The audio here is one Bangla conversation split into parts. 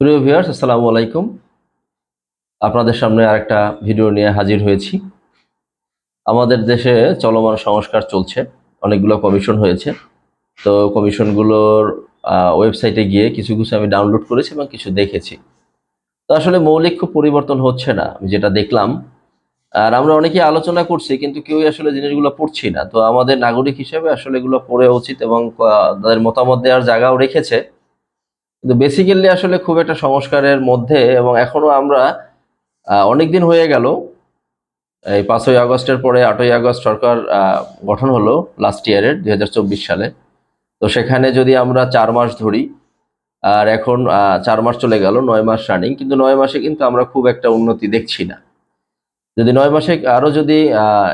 প্রিয় ভিউয়ার্স, আসসালামু আলাইকুম। আপনাদের সামনে আরেকটা ভিডিও নিয়ে হাজির হয়েছি। আমাদের দেশে চলমান সংস্কার চলছে, অনেকগুলো কমিশন হয়েছে। তো কমিশনগুলোর ওয়েবসাইটে গিয়ে কিছু কিছু আমি ডাউনলোড করেছি এবং কিছু দেখেছি। তো আসলে মৌলিক খুব পরিবর্তন হচ্ছে না, আমি যেটা দেখলাম। আর আমরা অনেকেই আলোচনা করছি, কিন্তু কেউই আসলে জিনিসগুলো পড়ছি না। তো আমাদের নাগরিক হিসেবে আসলে এগুলো পড়ে উচিত এবং তাদের মতামত দেওয়ার জায়গাও রেখেছে। কিন্তু বেসিক্যালি আসলে খুব একটা সংস্কারের মধ্যে এবং এখনও আমরা আহ, অনেকদিন হয়ে গেল। এই পাঁচই আগস্টের পরে আটই আগস্ট সরকার গঠন হলো লাস্ট ইয়ারের দু হাজার চব্বিশ সালে। তো সেখানে যদি আমরা চার মাস ধরি আর এখন চার মাস চলে গেল নয় মাস রানিং কিন্তু নয় মাসে কিন্তু আমরা খুব একটা উন্নতি দেখছি না। যদি নয় মাসে আরও যদি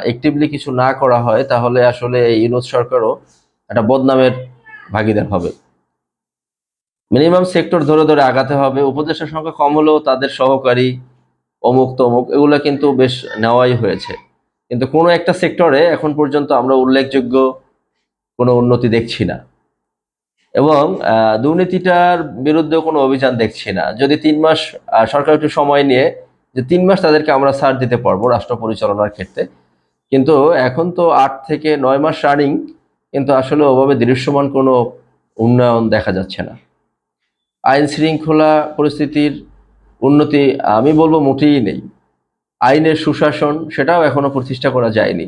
অ্যাক্টিভলি কিছু না করা হয় তাহলে আসলে এই ইউনুস সরকারও একটা বদনামের ভাগিদার হবে। মিনিমাম সেক্টর ধরে ধরে আগাতে হবে। উপদেশের সংখ্যা কম হলেও তাদের সহকারী অমুক তমুক এগুলো কিন্তু বেশ নেওয়াই হয়েছে। কিন্তু কোনো একটা সেক্টরে এখন পর্যন্ত আমরা উল্লেখযোগ্য কোনো উন্নতি দেখছি না। এবং দুর্নীতিটার বিরুদ্ধে কোনো অভিযান দেখছি না। যদি তিন মাস সরকার একটু সময় নিয়ে যে তিন মাস তাদেরকে আমরা সার দিতে পারব রাষ্ট্র পরিচালনার ক্ষেত্রে। কিন্তু এখন তো আট থেকে নয় মাস রানিং কিন্তু আসলে ওভাবে দৃশ্যমান কোনো উন্নয়ন দেখা যাচ্ছে না। আইন শৃঙ্খলা পরিস্থিতির উন্নতি আমি বলব মোটেই নেই। আইনের সুশাসন সেটাও এখনও প্রতিষ্ঠা করা যায়নি।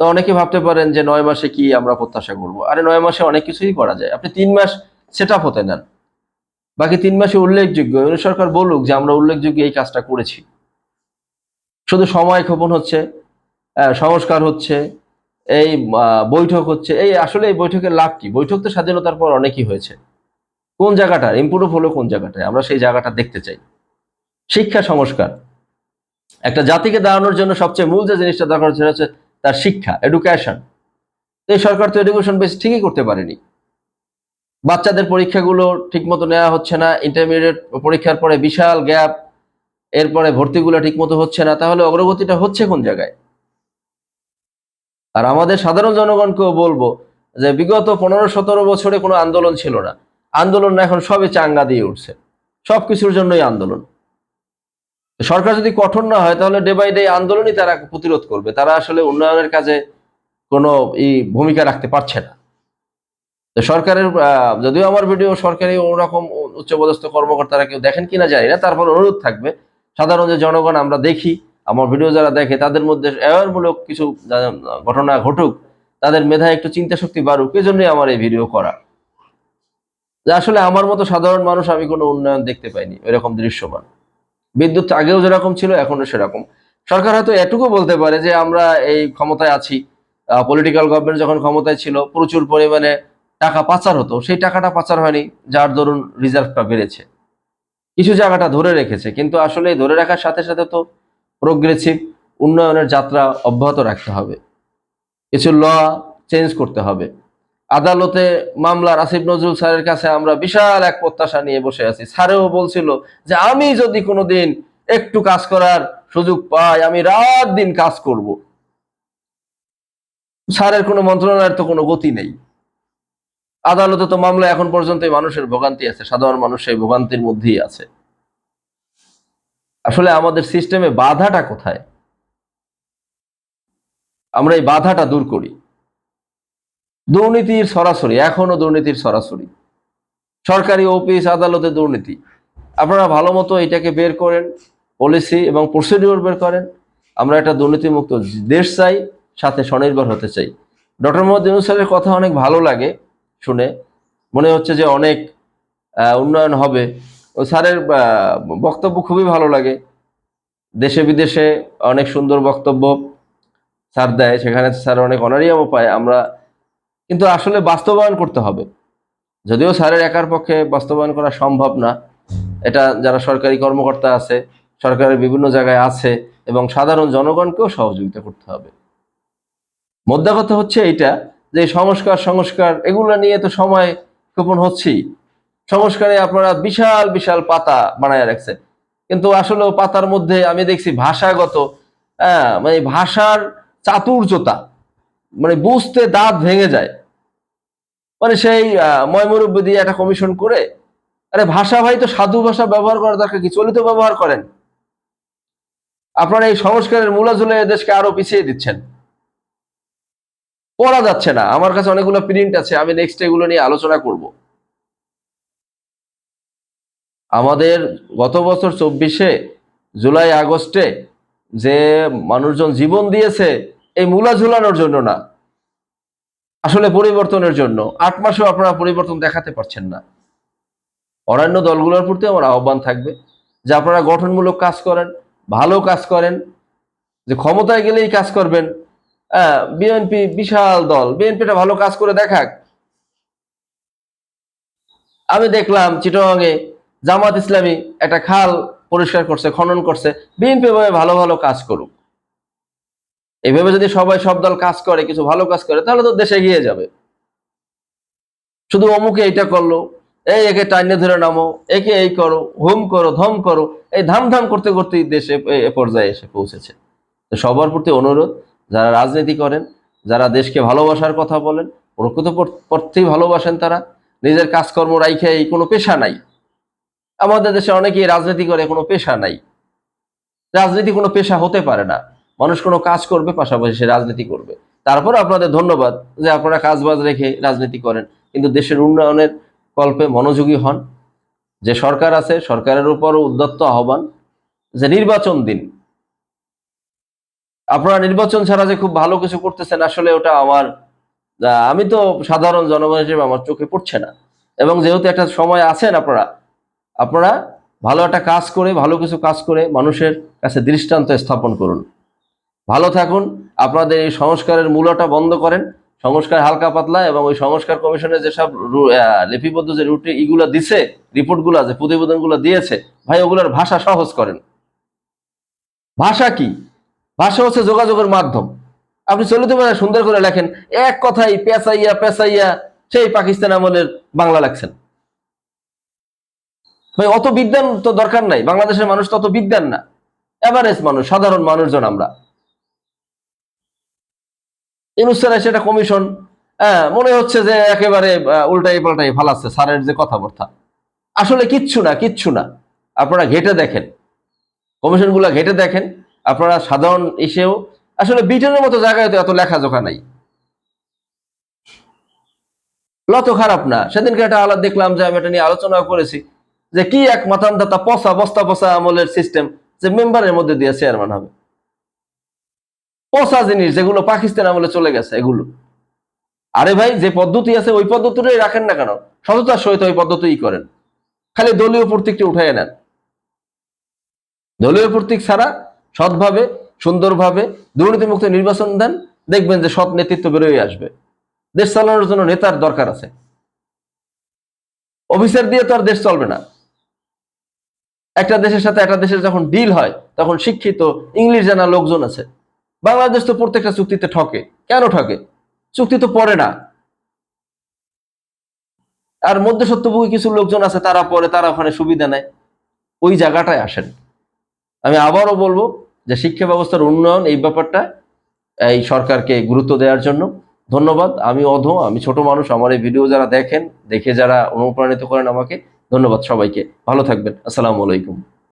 তো অনেকে ভাবতে পারেন যে নয় মাসে কি আমরা প্রত্যাশা করব? আরে নয় মাসে অনেক কিছুই করা যায়। আপনি তিন মাস সেট আপ হতে নেন। বাকি তিন মাসে উল্লেখযোগ্য সরকার বলুক যে আমরা উল্লেখযোগ্য এই কাজটা করেছি। শুধু সময় ক্ষেপণ হচ্ছে সংস্কার হচ্ছে, এই বৈঠক হচ্ছে, এই আসলে এই বৈঠকের লাভ কি? বৈঠক তো স্বাধীনতার পর অনেকই হয়েছে। কোন জায়গাটা? ইম্প্রুভ হলো কোন জায়গাটায়? আমরা সেই জায়গাটা দেখতে চাই। শিক্ষা সংস্কার। একটা জাতিকে দাঁড়ানোর জন্য সবচেয়ে মূল যে জিনিসটা দরকার সেটা হচ্ছে তার শিক্ষা এডুকেশন এই সরকার তো এডুকেশন বেশ ঠিকই করতে পারেনি। বাচ্চাদের পরীক্ষাগুলো ঠিকমতো নেওয়া হচ্ছে না ইন্টারমিডিয়েট পরীক্ষার পরে বিশাল গ্যাপ এরপরে ভর্তিগুলো ঠিকমতো হচ্ছে না, তাহলে অগ্রগতিটা হচ্ছে কোন জায়গায়? আর আমাদের সাধারণ জনগণকেও বলব যে বিগত পনেরো সতেরো বছরে কোনো আন্দোলন ছিল না। আন্দোলন এখন সবে চাঙ্গা দিয়ে উঠছে। সবকিছুর জন্যই আন্দোলন। সরকার যদি কঠোর না হয়, তাহলে ডে বাই ডে আন্দোলনই তারা প্রতিরোধ করবে। তারা আসলে উন্নয়নের কাজে কোনো এই ভূমিকা রাখতে পারছে না। সরকারের যদিও আমার ভিডিও সরকারি ওরকম উচ্চপদস্থ কর্মকর্তারা কেউ দেখেন কিনা জানি না, তারপর অনুরোধ থাকবে। সাধারণ যে জনগণ আমরা দেখি, আমার ভিডিও যারা দেখে, তাদের মধ্যে অ্যাওয়ারমূলক কিছু ঘটনা ঘটুক, তাদের মেধায় একটু চিন্তা শক্তি বাড়ুক এই জন্যই আমার এই ভিডিও করা। যে আসলে আমার মতো সাধারণ মানুষ আমি কোনো উন্নয়ন দেখতে পাইনি, এরকম দৃশ্যমান। বিদ্যুৎ আগেও যেরকম ছিল এখনও সেরকম। সরকার হয়তো এটুকু বলতে পারে যে আমরা এই ক্ষমতায় আছি। পলিটিক্যাল গভর্নমেন্ট যখন ক্ষমতায় ছিল, প্রচুর পরিমাণে টাকা পাচার হতো। সেই টাকাটা পাচার হয়নি, যার দরুন রিজার্ভটা বেড়েছে। কিছু জায়গাটা ধরে রেখেছে, কিন্তু আসলে ধরে রাখার সাথে সাথে তো প্রোগ্রেসিভ উন্নয়নের যাত্রা অব্যাহত রাখতে হবে। কিছু ল চেঞ্জ করতে হবে। আদালতে মামলার আসিফ নজরুল স্যারের কাছে আমরা বিশাল এক প্রত্যাশা নিয়ে বসে আছি। স্যারেও বলছিল যে, আমি যদি কোনোদিন একটু কাজ করার সুযোগ পাই, আমি রাত দিন কাজ করব। স্যারের কোনো মন্ত্রণালয়ের তো কোনো গতি নেই। আদালতে তো মামলা এখন পর্যন্ত মানুষের ভোগান্তি আছে, সাধারণ মানুষ সেই ভোগান্তির মধ্যেই আছে। আসলে আমাদের সিস্টেমে বাধাটা কোথায়? আমরা এই বাধাটা দূর করি। দুর্নীতির সরাসরি, এখনও দুর্নীতির সরাসরি। সরকারি অফিস, আদালতে দুর্নীতি। আপনারা ভালো মতো এটাকে বের করেন, পলিসি এবং প্রসিডিওর বের করেন। আমরা একটা দুর্নীতিমুক্ত দেশ চাই, সাথে স্বনির্ভর হতে চাই। ডক্টর মোহাম্মদ ইউনুস স্যারের কথা অনেক ভালো লাগে শুনে। মনে হচ্ছে যে অনেক উন্নয়ন হবে। ও স্যারের বক্তব্য খুবই ভালো লাগে। দেশে বিদেশে অনেক সুন্দর বক্তব্য স্যার দেয়। সেখানে স্যার অনেক অনারিয়ামও পায়। আমরা কিন্তু আসলে বাস্তবায়ন করতে হবে। যদিও স্যারের একার পক্ষে বাস্তবায়ন করা সম্ভব না, এটা যারা সরকারি কর্মকর্তা আছে, সরকারের বিভিন্ন জায়গায় আছে এবং সাধারণ জনগণকেও সহযোগিতা করতে হবে। মোদ্দা কথা হচ্ছে এইটা যে সংস্কার সংস্কার, এগুলো নিয়ে তো সময় ক্ষেপণ হচ্ছেই। সংস্কারে আপনারা বিশাল বিশাল পাতা বানায় রাখছে কিন্তু আসলে পাতার মধ্যে আমি দেখছি ভাষাগত হ্যাঁ মানে ভাষার চাতুর্যতা। মানে বুঝতে দাঁত ভেঙে যায়। মানে সেই ময়মুরব্বী দিয়ে একটা কমিশন করে, আরে ভাষা ভাই তো সাধু ভাষা ব্যবহার করার দরকার কি? চলিত ব্যবহার করেন। আপনারা এই সংস্কারের মূলাজুলে দেশকে আরও পিছিয়ে দিচ্ছেন। পড়া যাচ্ছে না। আমার কাছে অনেকগুলো প্রিন্ট আছে, আমি নেক্সট এগুলো নিয়ে আলোচনা করব। আমাদের গত বছর চব্বিশে জুলাই আগস্টে যে মানুষজন জীবন দিয়েছে এই মূলা ঝুলানোর জন্য না, আসলে পরিবর্তনের জন্য। আট মাসেও আপনারা পরিবর্তন দেখাতে পারছেন না। অন্যান্য দলগুলোর প্রতি আমার আহ্বান থাকবে যে আপনারা গঠনমূলক কাজ করেন, ভালো কাজ করেন, যে ক্ষমতায় গেলেই কাজ করবেন। হ্যাঁ বিএনপি বিশাল দল, বিএনপিটা ভালো কাজ করে দেখাক। আমি দেখলাম চিটংয়ে জামাত ইসলামী একটা খাল পরিষ্কার করছে, খনন করছে, বিএনপি ভাবে ভালো ভালো কাজ করুক। এইভাবে যদি সবাই সব দল কাজ করে, কিছু ভালো কাজ করে, তাহলে তো দেশে এগিয়ে যাবে। শুধু অমুকে এইটা করল, এই একে টাইনে ধরে নামো, একে এই করো, হুম করো, ধম করো, এই ধাম ধাম করতে করতেই দেশে এ- পর্যায়ে এসে পৌঁছেছে। সবার প্রতি অনুরোধ, যারা রাজনীতি করেন, যারা দেশকে ভালোবাসার কথা বলেন, প্রকৃত পড়তেই ভালোবাসেন তারা, নিজের কাজকর্ম রাইখে এই কোনো পেশা নাই। আমাদের দেশে অনেকেই রাজনীতি করে, কোনো পেশা নাই। রাজনীতি কোনো পেশা হতে পারে না। মানুষ কোনো কাজ করবে, পাশাপাশি সে রাজনীতি করবে। তারপর আপনাদের ধন্যবাদ যে আপনারা কাজ বাজ রেখে রাজনীতি করেন। কিন্তু দেশের উন্নয়নের কল্পে মনোযোগী হন। যে সরকার আছে, সরকারের উপরও উদ্যত্ত আহ্বান যে নির্বাচন দিন। আপনারা নির্বাচন ছাড়া যে খুব ভালো কিছু করতেছেন, আসলে ওটা আমার আমি তো সাধারণ জনগণ হিসেবে আমার চোখে পড়ছে না। এবং যেহেতু একটা সময় আছেন আপনারা আপনারা ভালো একটা কাজ করে, ভালো কিছু কাজ করে মানুষের কাছে দৃষ্টান্ত স্থাপন করুন। ভালো থাকুন। আপনাদের এই সংস্কারের মূলটা বন্ধ করেন। সংস্কার হালকা পাতলা এবং ওই সংস্কার কমিশনের যেসব লিপিবদ্ধ যে রুটি ইগুলো দিছে, রিপোর্টগুলো যে প্রতিবেদনগুলো দিয়েছে, ভাই, ওগুলোর ভাষা সহজ করেন। ভাষা কি? ভাষা হচ্ছে যোগাযোগের মাধ্যম। আপনি চলিত ভাষায় সুন্দর করে লেখেন, এক কথাই পেঁচাইয়া পেঁচাইয়া সেই পাকিস্তান আমলের বাংলা লেখছেন। ভাই, অত বিজ্ঞান তো দরকার নাই। বাংলাদেশের মানুষ তো অত বিজ্ঞান না। এভারেজ মানুষ, সাধারণ মানুষজন আমরা। ইনুসারা সেটা কমিশন হ্যাঁ মনে হচ্ছে যে একেবারে উল্টাই পাল্টাই ফালাচ্ছে স্যারের যে কথাবার্তা। আসলে কিচ্ছু না কিচ্ছু না। আপনারা ঘেটে দেখেন। কমিশনগুলো ঘেটে দেখেন। আপনারা সাধারণ এসেও আসলে ব্রিটেনের মতো জায়গায় তো এত লেখাজোখা নাই। লত খারাপ না। সেদিনকে একটা আলাদা দেখলাম যে আমি এটা নিয়ে আলোচনা করেছি যে কি এক মাতান্দাতা পচা, বস্তা পচা আমলের সিস্টেম যে মেম্বারের মধ্যে দিয়ে চেয়ারম্যান হবে। পচা জিনিস যেগুলো পাকিস্তান আমলে চলে গেছে, এগুলো। আরে ভাই, যে পদ্ধতি আছে, ওই পদ্ধতিটাই রাখেন না কেন? সততার সহিত ওই পদ্ধতিই করেন। খালি দলীয় প্রতীকটি উঠাই নেন। দলীয় প্রতীক ছাড়া সৎভাবে, সুন্দরভাবে দুর্নীতিমুক্ত নির্বাচন দেন, দেখবেন যে সৎ নেতৃত্ব বেরোয় আসবে। দেশ চালানোর জন্য নেতার দরকার আছে। অফিসার দিয়ে তো আর দেশ চলবে না। একটা দেশের সাথে একটা দেশের যখন ডিল হয়, তখন শিক্ষিত, ইংলিশ জানা লোকজন আছে। বাংলাদেশ তো প্রত্যেকটা চুক্তিতে ঠকে। কেন ঠকে? চুক্তি তো পড়ে না। আর মধ্যসত্ত্বভোগী কিছু লোকজন আছে, তারা পরে তারা ওখানে সুবিধা নেয়। ওই জায়গাটায় আসেন। আমি আবারও বলব যে শিক্ষা ব্যবস্থার উন্নয়ন এই ব্যাপারটা, এই সরকারকে গুরুত্ব দেওয়ার জন্য ধন্যবাদ। আমি অধ আমি ছোট মানুষ, আমার এই ভিডিও যারা দেখেন, দেখে যারা অনুপ্রাণিত করেন আমাকে, ধন্যবাদ সবাইকে। ভালো থাকবেন। আসসালামু আলাইকুম।